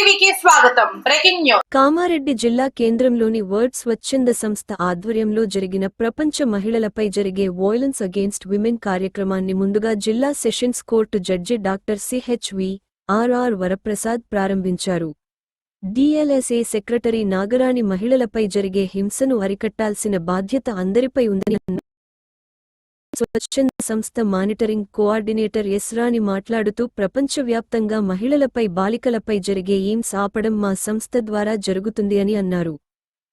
స్వాగతం. Breaking news. Kamareddy జిల్లా కేంద్రంలోని వర్డ్ స్వచ్ఛంద సంస్థ ఆధ్వర్యంలో జరిగిన ప్రపంచ మహిళలపై జరిగే వాయిలెన్స్ అగేన్స్ట్ విమెన్ కార్యక్రమాన్ని ముందుగా జిల్లా sessions court judge doctor CHV RR Varaprasad ప్రారంభించారు. డిఎల్ఎస్ఏ సెక్రటరీ నాగరాణి మహిళలపై జరిగే హింసను అరికట్టాల్సిన బాధ్యత అందరిపై ఉందని స్వచ్ఛంద సంస్థ మానిటరింగ్ కోఆర్డినేటర్ ఎస్ రాణి మాట్లాడుతూ ప్రపంచవ్యాప్తంగా మహిళలపై బాలికలపై జరిగే ఎయిమ్స్ ఆపడం మా సంస్థ ద్వారా జరుగుతుంది అని అన్నారు.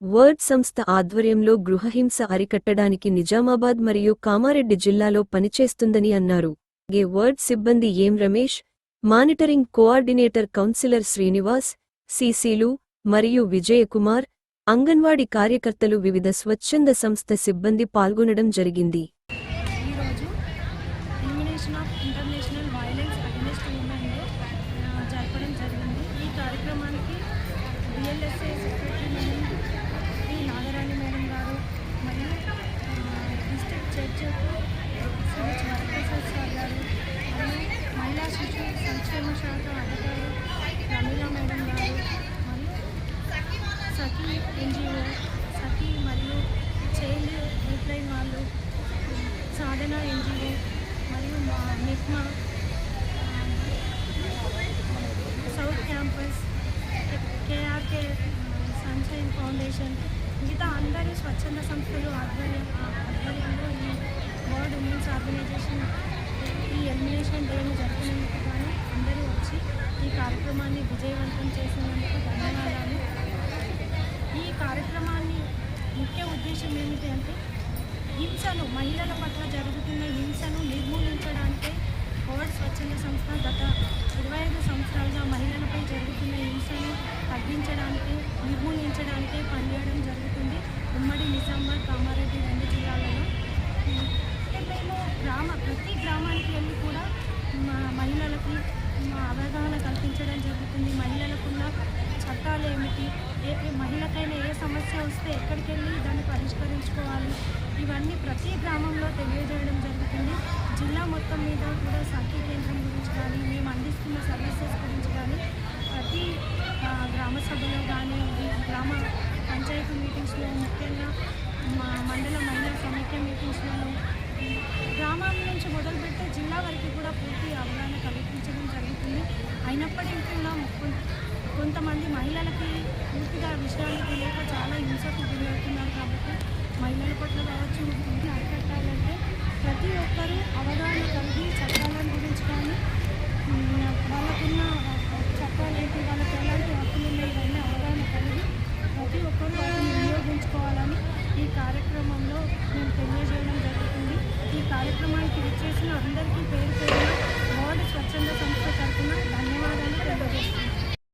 వర్డ్ సంస్థ ఆధ్వర్యంలో గృహహింస అరికట్టడానికి నిజామాబాద్ మరియు కామారెడ్డి జిల్లాలో పనిచేస్తుందని అన్నారు. గే వర్డ్ సిబ్బంది ఏం Ramesh? Monitoring coordinator counsellor Srinivas సిసిలు మరియు విజయకుమార్ అంగన్వాడీ కార్యకర్తలు వివిధ స్వచ్ఛంద సంస్థ సిబ్బంది పాల్గొనడం జరిగింది. Elimination of international violence against women day జరపడం జరిగింది. ఈ కార్యక్రమానికి బిఎల్ఎస్ఏ సెక్రటరీ మేడం ఈ నాగరాణి మేడం గారు మరియు district judge CH Varaprasad sir గారు మరియు మహిళా శిశు సంక్షేమ శాఖ అధికారి రమీలా మేడం గారు మరియు సఖీ ఎన్జిఓ సఖీ మరియు చైల్డ్ హెల్ప్లైన్ వాళ్ళు సాధన ఎన్జిఓ మరియు south campus KRK sunshine foundation మిగతా అందరి స్వచ్ఛంద సంస్థలు ఆధ్వర్యం ఆధ్వర్యంలో ఈ వరల్డ్ ఉమెన్స్ ఆర్గనైజేషన్ ఈ ఎలిమినేషన్ డేని జరుపుకునేందుకు కానీ అందరూ వచ్చి ఈ కార్యక్రమాన్ని విజయవంతం చేసినందుకు ధన్యవాదాలు. ఈ కార్యక్రమాన్ని ముఖ్య ఉద్దేశం ఏమిటి అంటే హింసను మహిళల పట్ల జరుగుతున్న హింసను నిర్మూలించడానికి కోవిడ్ స్వచ్ఛంద సంస్థ గత ఇరవై ఐదు సంవత్సరాలుగా మహిళలపై జరుగుతున్న హింసను తగ్గించడానికి నిర్మూలించడానికే పనిచేయడం జరుగుతుంది. ఉమ్మడి నిజామాబాద్ కామారెడ్డి రెండు జిల్లాలలో. మేము గ్రామ ప్రతి గ్రామానికి వెళ్ళి కూడా మా మహిళలకి అవగాహన కల్పించడం జరుగుతుంది. మహిళలకున్న చట్టాలు ఏమిటి? ఏ మహిళకైనా ఏ సమస్య వస్తే ఎక్కడికి వెళ్ళి పరిష్కరించుకోవాలి. ఇవన్నీ ప్రతి గ్రామంలో తెలియజేయడం జరుగుతుంది. జిల్లా మొత్తం మీద కూడా సఖీ కేంద్రం గురించి కానీ మేము అందిస్తున్న సర్వీసెస్ గురించి కానీ ప్రతి గ్రామ సభలో కానీ గ్రామ పంచాయతీ మీటింగ్స్లో ముఖ్యంగా మా మండల మహిళా సమైక్య మీటింగ్స్లలో గ్రామాల నుంచి మొదలుపెట్టి జిల్లా వరకు కూడా పూర్తి అవగాహన కల్పించడం జరుగుతుంది. అయినప్పటికీ కూడా కొంతమంది మహిళలకి పూర్తిగా విషయాలు తెలియక చాలా హింసకు గురవుతున్నారు కాబట్టి పిల్లల పట్ల కావచ్చు ఇది అరికట్టాలంటే ప్రతి ఒక్కరూ అవగాహన కలిగి చట్టాల గురించి కానీ వాళ్ళకున్న చట్టాలు ఏంటి వాళ్ళకి ఎలాంటి హక్కులు ఉన్నాయి ఇవన్నీ అవగాహన కలిగి ప్రతి ఒక్కరూ వాటిని వినియోగించుకోవాలని ఈ కార్యక్రమంలో మేము తెలియజేయడం జరుగుతుంది. ఈ కార్యక్రమానికి విచ్చేసిన అందరికీ పేరు పేరున వార్డు స్వచ్ఛంద సంస్థ తరఫున ధన్యవాదాలు తెలియజేస్తున్నాను